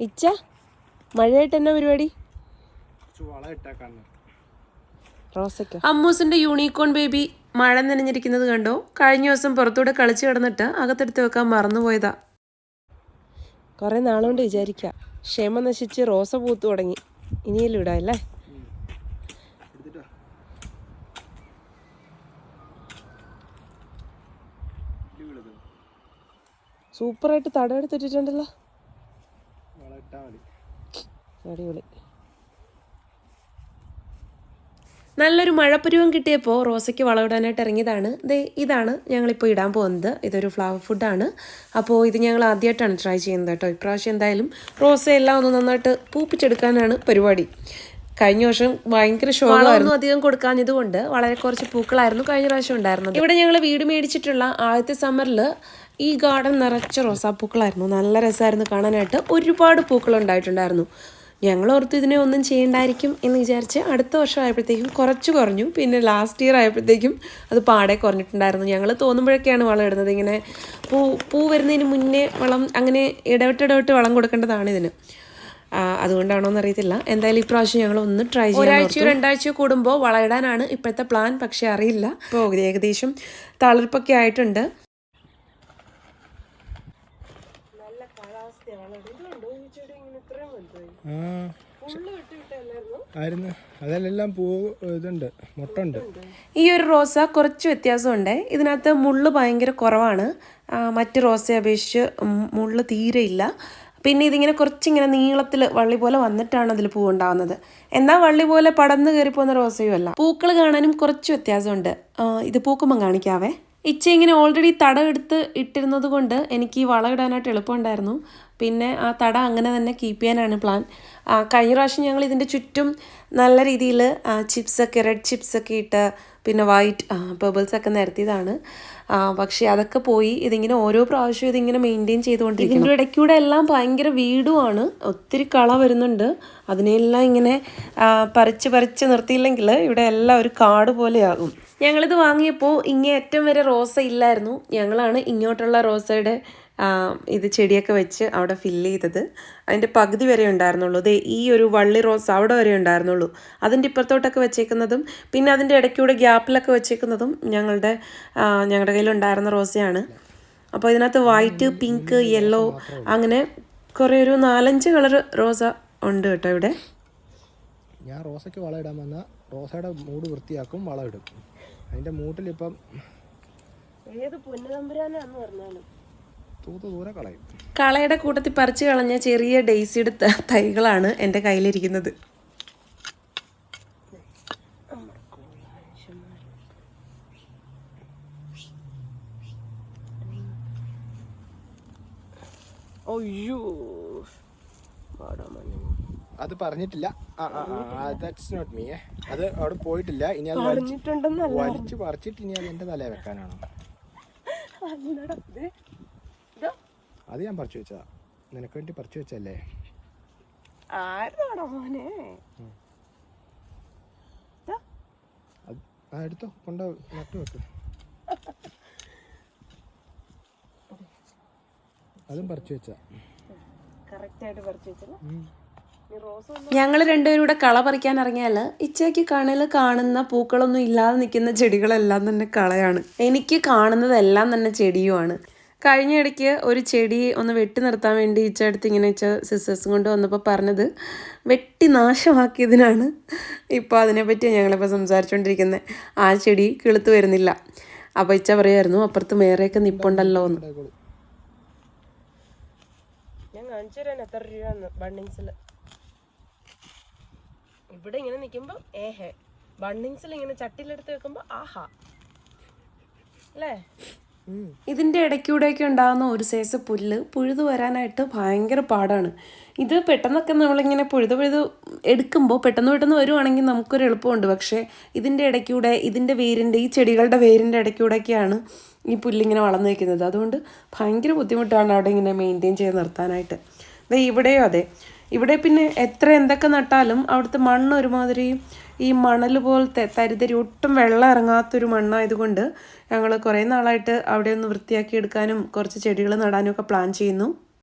ഇച്ച മഴയായിട്ട് എന്നാ പരിപാടി? അമ്മൂസിന്റെ യൂണിക്കോൺ ബേബി മഴ നനഞ്ഞിരിക്കുന്നത് കണ്ടോ. കഴിഞ്ഞ ദിവസം പുറത്തൂടെ കളിച്ചു കിടന്നിട്ട് അകത്തെടുത്ത് വെക്കാൻ മറന്നുപോയതാ. കുറേ നാളുകൊണ്ട് വിചാരിക്ക. ക്ഷമ നശിച്ച് റോസ പൂത്തു തുടങ്ങി. ഇനിയല്ലേ ഇടാം അല്ലേ? സൂപ്പറായിട്ട് തടം അടിപൊളി. നല്ലൊരു മഴപ്പരുവം കിട്ടിയപ്പോൾ റോസയ്ക്ക് വളമിടാനായിട്ട് ഇറങ്ങിയതാണ്. ദേ ഇതാണ് ഞങ്ങളിപ്പോൾ ഇടാൻ പോകുന്നത്. ഇതൊരു ഫ്ലവർ ഫുഡാണ് അപ്പോൾ ഇത് ഞങ്ങൾ ആദ്യമായിട്ടാണ് ട്രൈ ചെയ്യുന്നത് കേട്ടോ. ഇപ്രാവശ്യം എന്തായാലും റോസയെല്ലാം ഒന്ന് നന്നായിട്ട് പൂപ്പിച്ചെടുക്കാനാണ് പരിപാടി. കഴിഞ്ഞ വർഷം ഭയങ്കര ഷോളായിരുന്നു അധികം കൊടുക്കാഞ്ഞതുകൊണ്ട് വളരെ കുറച്ച് പൂക്കളായിരുന്നു കഴിഞ്ഞ പ്രാവശ്യം ഉണ്ടായിരുന്നത്. ഇവിടെ ഞങ്ങൾ വീട് മേടിച്ചിട്ടുള്ള ആദ്യത്തെ സമ്മറിൽ ഈ ഗാർഡൻ നിറച്ച റോസാപ്പൂക്കളായിരുന്നു നല്ല രസമായിരുന്നു കാണാനായിട്ട്. ഒരുപാട് പൂക്കൾ ഉണ്ടായിട്ടുണ്ടായിരുന്നു. ഞങ്ങൾ ഓർത്ത് ഇതിനെ ഒന്നും ചെയ്യണ്ടായിരിക്കും എന്ന് വിചാരിച്ച് അടുത്ത വർഷം ആയപ്പോഴത്തേക്കും കുറച്ച് കുറഞ്ഞു. പിന്നെ ലാസ്റ്റ് ഇയർ ആയപ്പോഴത്തേക്കും അത് പാടെ കുറഞ്ഞിട്ടുണ്ടായിരുന്നു. ഞങ്ങൾ തോന്നുമ്പോഴൊക്കെയാണ് വളം ഇടുന്നത്. ഇങ്ങനെ പൂ പൂ വരുന്നതിന് മുന്നേ വളം അങ്ങനെ ഇടവിട്ട് ഇടവിട്ട് വളം കൊടുക്കേണ്ടതാണ് ഇതിന്. ആ, അതുകൊണ്ടാണോ എന്ന് അറിയത്തില്ല. എന്തായാലും ഇപ്രാവശ്യം ഞങ്ങൾ ഒന്ന് ട്രൈ ചെയ്യാം ഒരാഴ്ചയോ രണ്ടാഴ്ചയോ കൂടുമ്പോൾ വളയിടാനാണ് ഇപ്പോഴത്തെ പ്ലാൻ പക്ഷേ അറിയില്ല. ഇപ്പോൾ ഏകദേശം തളിർപ്പൊക്കെ ആയിട്ടുണ്ട്. ആയിരുന്നു. അതിലെല്ലാം പൂ ഇതുണ്ട്. മുട്ടുണ്ട്. ഈ ഒരു റോസ കുറച്ച് വ്യത്യാസമുണ്ട്. ഇതിനകത്ത് മുള്ള് ഭയങ്കര കുറവാണ്. മറ്റു റോസയെ അപേക്ഷിച്ച് മുള്ള് തീരെ ഇല്ല. പിന്നെ ഇതിങ്ങനെ കുറച്ചിങ്ങനെ നീളത്തിൽ വള്ളി പോലെ വന്നിട്ടാണ് അതിൽ പൂ ഉണ്ടാവുന്നത് എന്നാൽ വള്ളി പോലെ പടന്ന് കയറി പോകുന്ന റോസയും അല്ല. പൂക്കൾ കാണാനും കുറച്ച് വ്യത്യാസമുണ്ട്. ഇത് പൂക്കുമ്പം കാണിക്കാവേ. ഇച്ച ഇങ്ങനെ ഓൾറെഡി തടം എടുത്ത് ഇട്ടിരുന്നത് കൊണ്ട് എനിക്ക് ഈ വളം ഇടാനായിട്ട് എളുപ്പമുണ്ടായിരുന്നു. പിന്നെ ആ തട അങ്ങനെ തന്നെ കീപ്പ് ചെയ്യാനാണ് പ്ലാൻ കഴിഞ്ഞ പ്രാവശ്യം ഞങ്ങൾ ഇതിന്റെ ചുറ്റും നല്ല രീതിയിൽ ചിപ്സൊക്കെ റെഡ് ചിപ്സൊക്കെ ഇട്ട് പിന്നെ വൈറ്റ് ബബിൾസൊക്കെ നിരത്തിയതാണ്. പക്ഷേ അതൊക്കെ പോയി ഇതിങ്ങനെ ഓരോ പ്രാവശ്യവും ഇതിങ്ങനെ മെയിന്റെയിൻ ചെയ്തുകൊണ്ടിരിക്കും ഇതിന്റെ ഇടയ്ക്കൂടെ എല്ലാം ഭയങ്കര വീടുമാണ്. ഒത്തിരി കള വരുന്നുണ്ട്. അതിനെല്ലാം ഇങ്ങനെ പറിച്ച് പറിച്ച് നിർത്തിയില്ലെങ്കിൽ ഇവിടെ എല്ലാം ഒരു കാട് പോലെയാകും. ഞങ്ങളിത് വാങ്ങിയപ്പോൾ ഇങ്ങേയറ്റം വരെ റോസ ഇല്ലായിരുന്നു. ഞങ്ങളാണ് ഇങ്ങോട്ടുള്ള റോസയുടെ ഇത് ചെടിയൊക്കെ വെച്ച് അവിടെ ഫില്ല് ചെയ്തത്. അതിന്റെ പകുതി വരെ ഉണ്ടായിരുന്നുള്ളൂ. ദേ ഈ ഒരു വള്ളി റോസ് അവിടെ വരെ ഉണ്ടായിരുന്നുള്ളൂ. അതിന്റെ ഇപ്പുറത്തോട്ടൊക്കെ വെച്ചേക്കുന്നതും പിന്നെ അതിന്റെ ഇടയ്ക്കൂടെ ഗ്യാപ്പിലൊക്കെ വെച്ചേക്കുന്നതും ഞങ്ങളുടെ ഞങ്ങളുടെ കയ്യിലുണ്ടായിരുന്ന റോസയാണ്. അപ്പോൾ ഇതിനകത്ത് വൈറ്റ് പിങ്ക് യെല്ലോ അങ്ങനെ കുറേ ഒരു നാലഞ്ച് കളർ റോസ ഉണ്ട് കേട്ടോ ഇവിടെ. ഞാൻ റോസയ്ക്ക് വളം ഇടാൻ വന്നാൽ റോസയുടെ മൂട് വൃത്തിയാക്കും വളം ഇടും. അതിന്റെ മൂട്ടിലിപ്പം ഏത് പൊന്നുതമ്പുരാനാന്ന് പറഞ്ഞാലും കളയുടെ കൂട്ടത്തിൽ പറിച്ചു കളഞ്ഞ ചെറിയ ഡെയ്സിയുടെ തൈകളാണ് എന്റെ കയ്യിലിരിക്കുന്നത്. അത് പറഞ്ഞിട്ടില്ല. ദാറ്റ്സ് നോട്ട് മീ അത് അവിടെ പോയിട്ടില്ല. ഇനി അത് വലിച്ചു പറിച്ചിട്ട് ഇനി അത് എന്റെ തലയിൽ വെക്കാനാണോ. അത് ഞാൻ പറിച്ചു വെച്ചതാ. നിനക്ക് വേണ്ടി പറിച്ചു വെച്ചല്ലേ ആരാണോ മോനെ? അത് ആ എടുത്തോ. കൊണ്ടോ നട്ടു വെക്ക്. അതും പറിച്ചു വെച്ചാ പറിച്ചു വെച്ചല്ലോ? ഞങ്ങൾ രണ്ടുപേരും കൂടെ കള പറിക്കാൻ ഇറങ്ങിയാൽ ഇച്ചയ്ക്ക് കണ്ണിൽ കാണുന്ന പൂക്കളൊന്നും ഇല്ലാതെ നിൽക്കുന്ന ചെടികളെല്ലാം തന്നെ കളയാണ്. എനിക്ക് കാണുന്നതെല്ലാം തന്നെ ചെടിയുമാണ്. കഴിഞ്ഞ ഇടയ്ക്ക് ഒരു ചെടി ഒന്ന് വെട്ടി നിർത്താൻ വേണ്ടി ഇച്ച അടുത്ത് ഇങ്ങനെ ഇച്ച സിസ്റ്റേഴ്സും കൊണ്ട് വന്നപ്പോൾ പറഞ്ഞത് വെട്ടി നാശമാക്കിയതിനാണ്. ഇപ്പോൾ അതിനെപ്പറ്റി ഞങ്ങളിപ്പോൾ സംസാരിച്ചുകൊണ്ടിരിക്കുന്നത് ആ ചെടി കിളുത്ത് വരുന്നില്ല. അപ്പോൾ ഇച്ച പറയുമായിരുന്നു അപ്പുറത്ത് മേറെയൊക്കെ നിപ്പുണ്ടല്ലോ എന്ന്. ഞാൻ കാണിച്ചു ബണ്ണിങ്സിൽ ഇവിടെ ഇങ്ങനെ നിൽക്കുമ്പോൾ ഏഹേ ബണ്ണിങ്സിൽ ഇങ്ങനെ ചട്ടിയിലെടുത്ത് വെക്കുമ്പോൾ ആഹാ. അല്ലേ. ഇതിന്റെ ഇടയ്ക്കൂടെയൊക്കെ ഉണ്ടാകുന്ന ഒരു സൈസ് പുല്ല് പുഴുതു വരാനായിട്ട് ഭയങ്കര പാടാണ്. ഇത് പെട്ടെന്നൊക്കെ നമ്മളിങ്ങനെ പുഴുതു പുഴുതു എടുക്കുമ്പോൾ പെട്ടെന്ന് പെട്ടെന്ന് വരുവാണെങ്കിൽ നമുക്കൊരു എളുപ്പമുണ്ട്. പക്ഷേ ഇതിന്റെ ഇടയ്ക്കൂടെ ഇതിന്റെ വേരിന്റെ ഈ ചെടികളുടെ വേരിന്റെ ഇടയ്ക്കൂടെയൊക്കെയാണ് ഈ പുല്ലിങ്ങനെ വളർന്നു വയ്ക്കുന്നത് അതുകൊണ്ട് ഭയങ്കര ബുദ്ധിമുട്ടാണ് അവിടെ ഇങ്ങനെ മെയിന്റെയിൻ ചെയ്ത് നിർത്താനായിട്ട്. ഇവിടെയും അതെ. ഇവിടെ പിന്നെ എത്ര എന്തൊക്കെ നട്ടാലും അവിടുത്തെ മണ്ണ് ഒരുമാതിരി ഈ മണൽ പോലത്തെ തരിതരി ഒട്ടും വെള്ളം ഇറങ്ങാത്തൊരു മണ്ണായതുകൊണ്ട് ഞങ്ങൾ കുറേ നാളായിട്ട് അവിടെ ഒന്ന് വൃത്തിയാക്കി എടുക്കാനും കുറച്ച് ചെടികൾ നടാനും ഒക്കെ പ്ലാൻ ചെയ്യുന്നു.